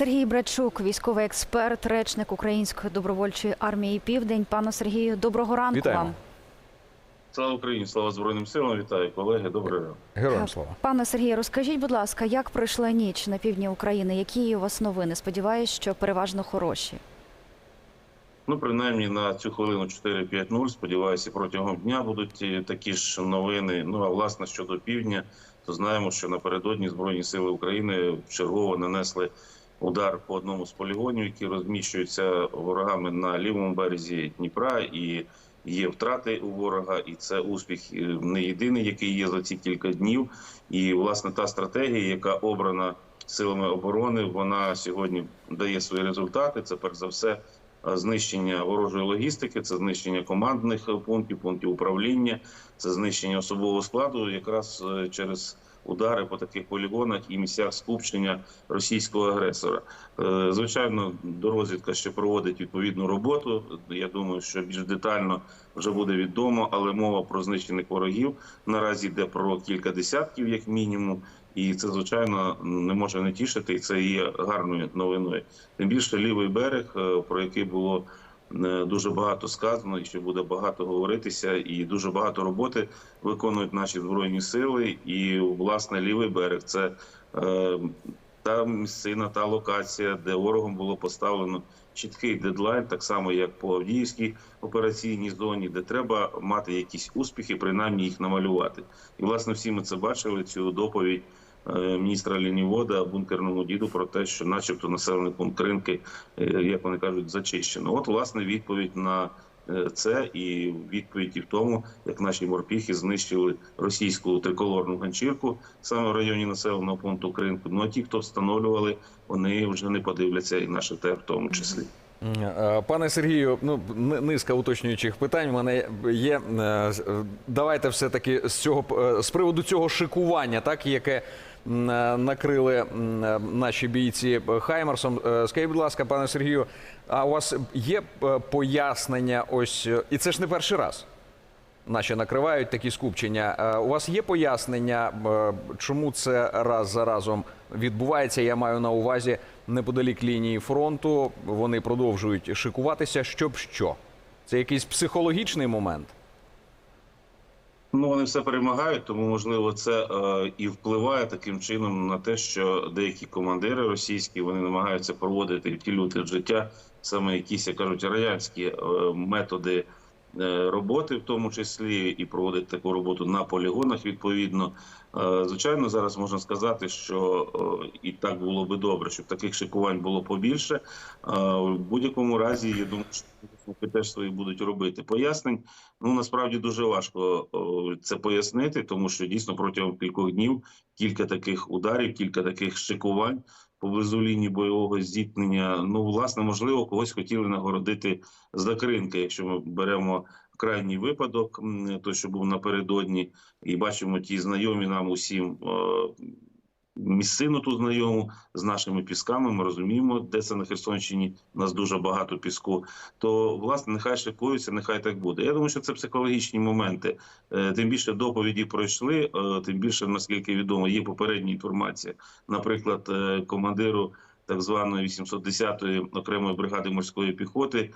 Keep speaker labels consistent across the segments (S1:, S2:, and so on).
S1: Сергій Брачук, військовий експерт, речник Української добровольчої армії Південь. Пане Сергію, доброго ранку
S2: Вітаємо.
S1: вам.
S3: Слава Україні, слава Збройним силам. Вітаю колеги. Ранок.
S2: Героям слава.
S1: Пане Сергію, розкажіть, будь ласка, як пройшла ніч на півдні України? Які у вас новини? Сподіваюсь, що переважно хороші.
S3: Ну, принаймні на цю хвилину 4-5-0. Сподіваюся, протягом дня будуть такі ж новини. Ну а власне щодо півдня, то знаємо, що напередодні Збройні сили України вчергово нанесли удар по одному з полігонів, які розміщуються ворогами на лівому березі Дніпра, і є втрати у ворога, і це успіх е, не єдиний, який є за ці кілька днів. І власне та стратегія, яка обрана силами оборони, вона сьогодні дає свої результати. Це перш за все знищення ворожої логістики, це знищення командних пунктів, пунктів управління, це знищення особового складу, якраз е, через удари по таких полігонах і місцях скупчення російського агресора. Е, Звичайно, дорозвідка ще проводить відповідну роботу. Я думаю, що більш детально вже буде відомо, але мова про знищених ворогів наразі йде про кілька десятків, як мінімум. І це звичайно не може не тішити, і це є гарною новиною. Тим більше лівий берег, е, про який було дуже багато сказано, і ще буде багато говоритися, і дуже багато роботи виконують наші збройні сили. І власне лівий берег це е, та місцина, та локація, де ворогом було поставлено чіткий дедлайн, так само як по Авдіївській операційній зоні, де треба мати якісь успіхи, принаймні їх намалювати. І власне всі ми це бачили. Цю доповідь е, міністра Лінівода бункерному діду про те, що, начебто, населений пункт Кринки, е, як вони кажуть, зачищено. От власне відповідь на е, це і відповідь і в тому, як наші морпіхи знищили російську триколорну ганчірку саме в районі населеного пункту Кринку. Ну а ті, хто встановлювали, вони вже не подивляться і наше те в тому числі.
S2: Е, Пане Сергію, ну низка уточнюючих питань. У мене є. Е, е, Давайте все таки з цього е, з приводу цього шикування, так яке е, накрили е, наші бійці Хаймерсом. Е, Скажіть, будь ласка, пане Сергію, а у вас є е, пояснення? Ось е, і це ж не перший раз. Наші накривають такі скупчення. Е, У вас є пояснення, е, чому це раз за разом відбувається? Я маю на увазі неподалік лінії фронту. Вони продовжують шикуватися. Щоб що? Це якийсь психологічний момент.
S3: Ну, вони все перемагають, тому можливо це е, і впливає таким чином на те, що деякі командири російські вони намагаються проводити втілювати в життя саме якісь, як кажуть, радянські е, методи роботи, в тому числі і проводити таку роботу на полігонах. Відповідно, Е, звичайно, зараз можна сказати, що е, і так було би добре, щоб таких шикувань було побільше. Е, В будь-якому разі, я думаю, що теж свої будуть робити пояснень. Ну насправді дуже важко це пояснити, тому що дійсно протягом кількох днів кілька таких ударів, кілька таких шикувань поблизу лінії бойового зіткнення. Ну, власне, можливо, когось хотіли нагородити з закринки, якщо ми беремо крайній випадок, той, що був напередодні, і бачимо ті знайомі нам усім. Місцину ту знайому з нашими пісками. Ми розуміємо, де це на Херсонщині. У нас дуже багато піску. То власне нехай шикуються, нехай так буде. Я думаю, що це психологічні моменти. Е, Тим більше доповіді пройшли, е, тим більше, наскільки відомо, є попередня інформація. Наприклад, е, командиру так званої 810-ї окремої бригади морської піхоти.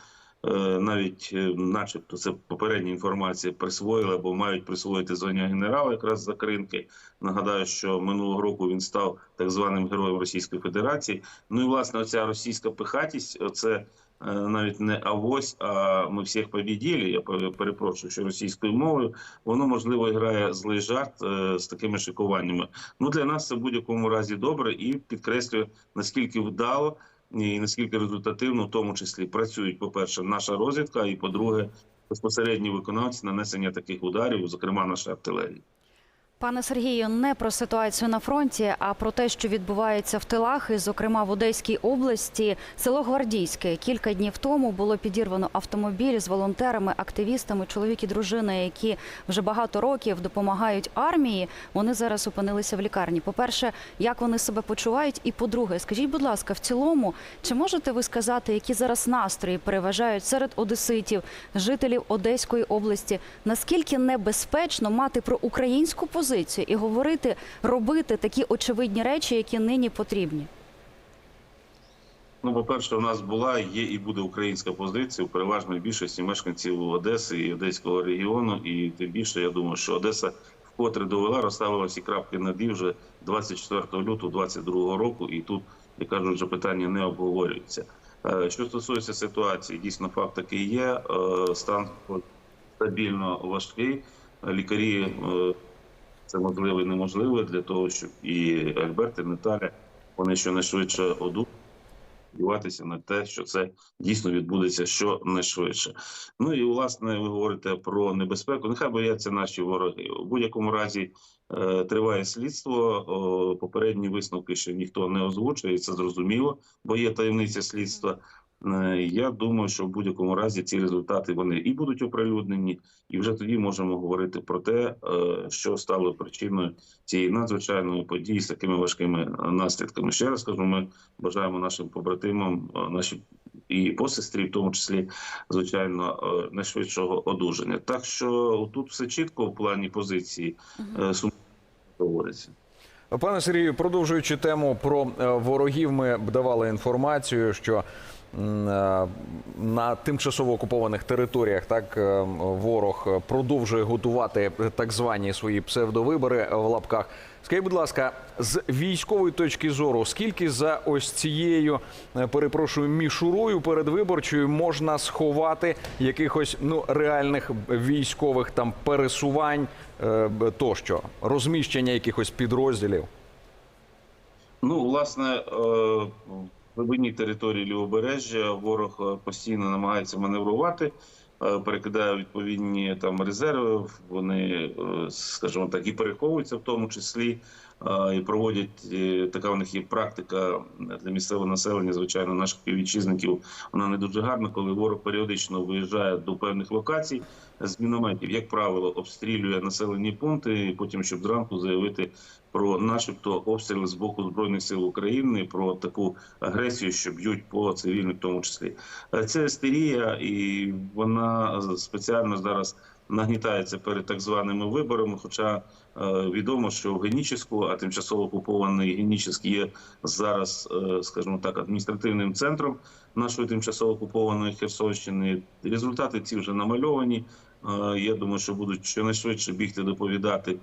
S3: Е, Навіть, е, начебто, це попередня інформація присвоїли або мають присвоїти звання генерала якраз за кринки. Нагадаю, що минулого року він став так званим героєм Російської Федерації. Ну і власне оця російська пихатість, це навіть не авось, а ми всіх побіділи. Я пе- перепрошую, що російською мовою воно можливо грає злий жарт е, з такими шикуваннями. Ну для нас це в будь-якому разі добре і підкреслює наскільки вдало і наскільки результативно, в тому числі працюють, по перше, наша розвідка, і по-друге, безпосередні виконавці нанесення таких ударів, зокрема наша артилерія.
S1: Пане Сергію, не про ситуацію на фронті, а про те, що відбувається в тилах, і, зокрема в Одеській області, село Гвардійське. Кілька днів тому було підірвано автомобіль з волонтерами, активістами, чоловік і дружина, які вже багато років допомагають армії. Вони зараз опинилися в лікарні. По-перше, як вони себе почувають? І по-друге, скажіть, будь ласка, в цілому, чи можете ви сказати, які зараз настрої переважають серед одеситів, жителів Одеської області? Наскільки небезпечно мати про українську позицію і говорити, робити такі очевидні речі, які нині потрібні?
S3: Ну, по-перше, у нас була, є і буде українська позиція у переважної більшості мешканців Одеси і Одеського регіону. І тим більше, я думаю, що Одеса вкотре довела, розставила всі крапки над «і» вже 24 лютого 2022 року. І тут, як кажуть, вже питання не обговорюється. Е, Що стосується ситуації, дійсно факт такий є. Е, Стан стабільно важкий. Лікарі е, це можливо і неможливо для того, щоб і Альберт, і Наталя вони щонайшвидше одужали сподіватися на те, що це дійсно відбудеться щонайшвидше. Ну і власне ви говорите про небезпеку. Нехай бояться наші вороги. У будь-якому разі е, триває слідство. О, попередні висновки ще ніхто не озвучує. Це зрозуміло, бо є таємниця слідства. Е, Я думаю, що в будь-якому разі ці результати вони і будуть оприлюднені, і вже тоді можемо говорити про те, е, що стало причиною цієї надзвичайної події з такими важкими е, наслідками. Ще раз кажу, ми бажаємо нашим побратимам, е, наші і посестрі, в тому числі, звичайно, найшвидшого одужання. Так що тут все чітко в плані позиції сум проводиться.
S2: Пане Сергію, продовжуючи тему про ворогів, ми б давали інформацію, що на тимчасово окупованих територіях так е, ворог продовжує готувати так звані свої псевдовибори в лапках. Скажіть, будь ласка, з військової точки зору, скільки за ось цією е, перепрошую мішурою передвиборчою можна сховати якихось ну реальних військових там пересувань е, тощо, розміщення якихось підрозділів?
S3: Ну, власне, е, глибині території лівобережжя ворог е, постійно намагається маневрувати, е, перекидає відповідні там резерви. Вони, е, скажімо так, і переховуються в тому числі. І проводять е, така у них є практика для місцевого населення, звичайно, наших співвітчизників. Вона не дуже гарна, коли ворог періодично виїжджає до певних локацій з мінометів, як правило, обстрілює населені пункти, і потім, щоб зранку заявити про, начебто, обстріли з боку збройних сил України, про таку агресію, що б'ють по цивільних, в тому числі. Е, Це істерія, і вона спеціально зараз нагнітається перед так званими виборами. Хоча е, відомо, що в Генічеську, а тимчасово окупований Генічеськ є зараз, е, скажімо так, адміністративним центром нашої тимчасово окупованої Херсонщини. Результати ці вже намальовані. Е, Я думаю, що будуть щонайшвидше бігти доповідати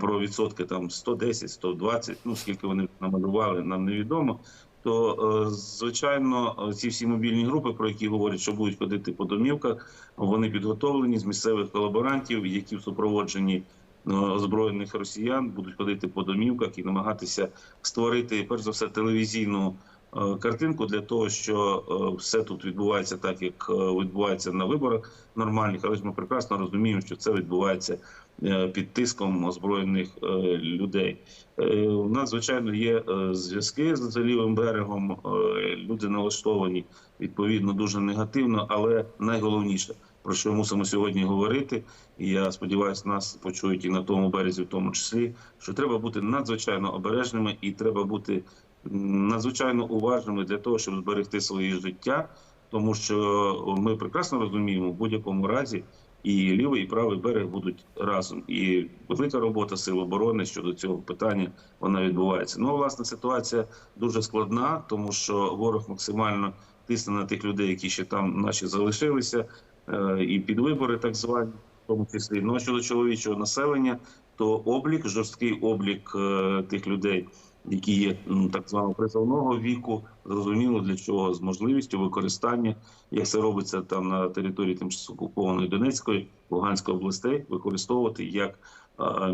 S3: про відсотки там 110, 120, ну скільки вони намалювали, нам невідомо. То е, звичайно, е, ці всі мобільні групи, про які говорять, що будуть ходити по домівках, вони підготовлені з місцевих колаборантів, які в супроводженні е, озброєних росіян будуть ходити по домівках і намагатися створити перш за все телевізійну е, картинку для того, що е, все тут відбувається так, як е, відбувається на виборах нормальних, але ж ми прекрасно розуміємо, що це відбувається е, під тиском озброєних е, людей. Е, У нас звичайно є е, зв'язки з лівим берегом. е, Люди налаштовані відповідно дуже негативно, але найголовніше. Про що мусимо сьогодні говорити, і я сподіваюся, нас почують і на тому березі, в тому числі, що треба бути надзвичайно обережними і треба бути надзвичайно уважними для того, щоб зберегти своє життя, тому що ми прекрасно розуміємо в будь-якому разі і лівий і правий берег будуть разом. І велика робота сил оборони щодо цього питання вона відбувається. Ну, власне, ситуація дуже складна, тому що ворог максимально тисне на тих людей, які ще там наші залишилися, е, і під вибори так звані, в тому числі. Ну щодо чоловічого населення, то облік, жорсткий облік е, тих людей, які є так званого призовного віку, зрозуміло для чого з можливістю використання, як це робиться там на території тимчасово окупованої Донецької, Луганської областей, використовувати як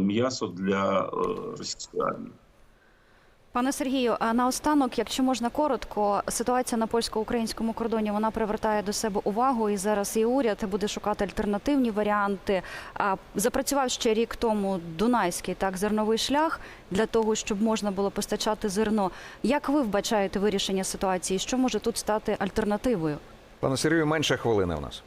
S3: м'ясо для е, російської армії.
S1: Пане Сергію, а наостанок, якщо можна коротко, ситуація на польсько-українському кордоні вона привертає до себе увагу, і зараз і уряд буде шукати альтернативні варіанти. А запрацював ще рік тому Дунайський так зерновий шлях для того, щоб можна було постачати зерно. Як ви вбачаєте вирішення ситуації? Що може тут стати альтернативою?
S2: Пане Сергію, менше хвилини в нас.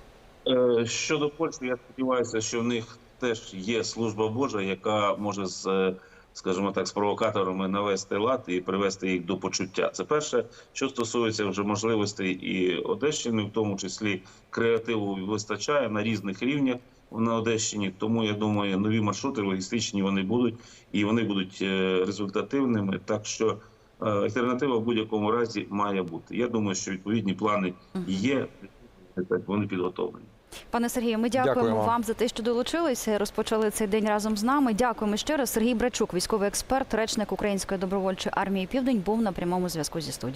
S3: Е, Щодо Польщі, я сподіваюся, що в них теж є служба Божа, яка може з, е, скажімо так, з провокаторами навести лад і привести їх до почуття. Це перше, що стосується вже можливостей і Одещини, в тому числі креативу вистачає на різних рівнях на Одещині. Тому я думаю, нові маршрути логістичні вони будуть і вони будуть е, результативними. Так що е, альтернатива в будь-якому разі має бути. Я думаю, що відповідні плани є, вони підготовлені.
S1: Пане Сергію, ми дякуємо,
S2: Дякуємо.
S1: вам за те, що долучилися. Розпочали цей день разом з нами. Дякуємо ще раз. Сергій Брачук, військовий експерт, речник Української добровольчої армії Південь, був на прямому зв'язку зі студією.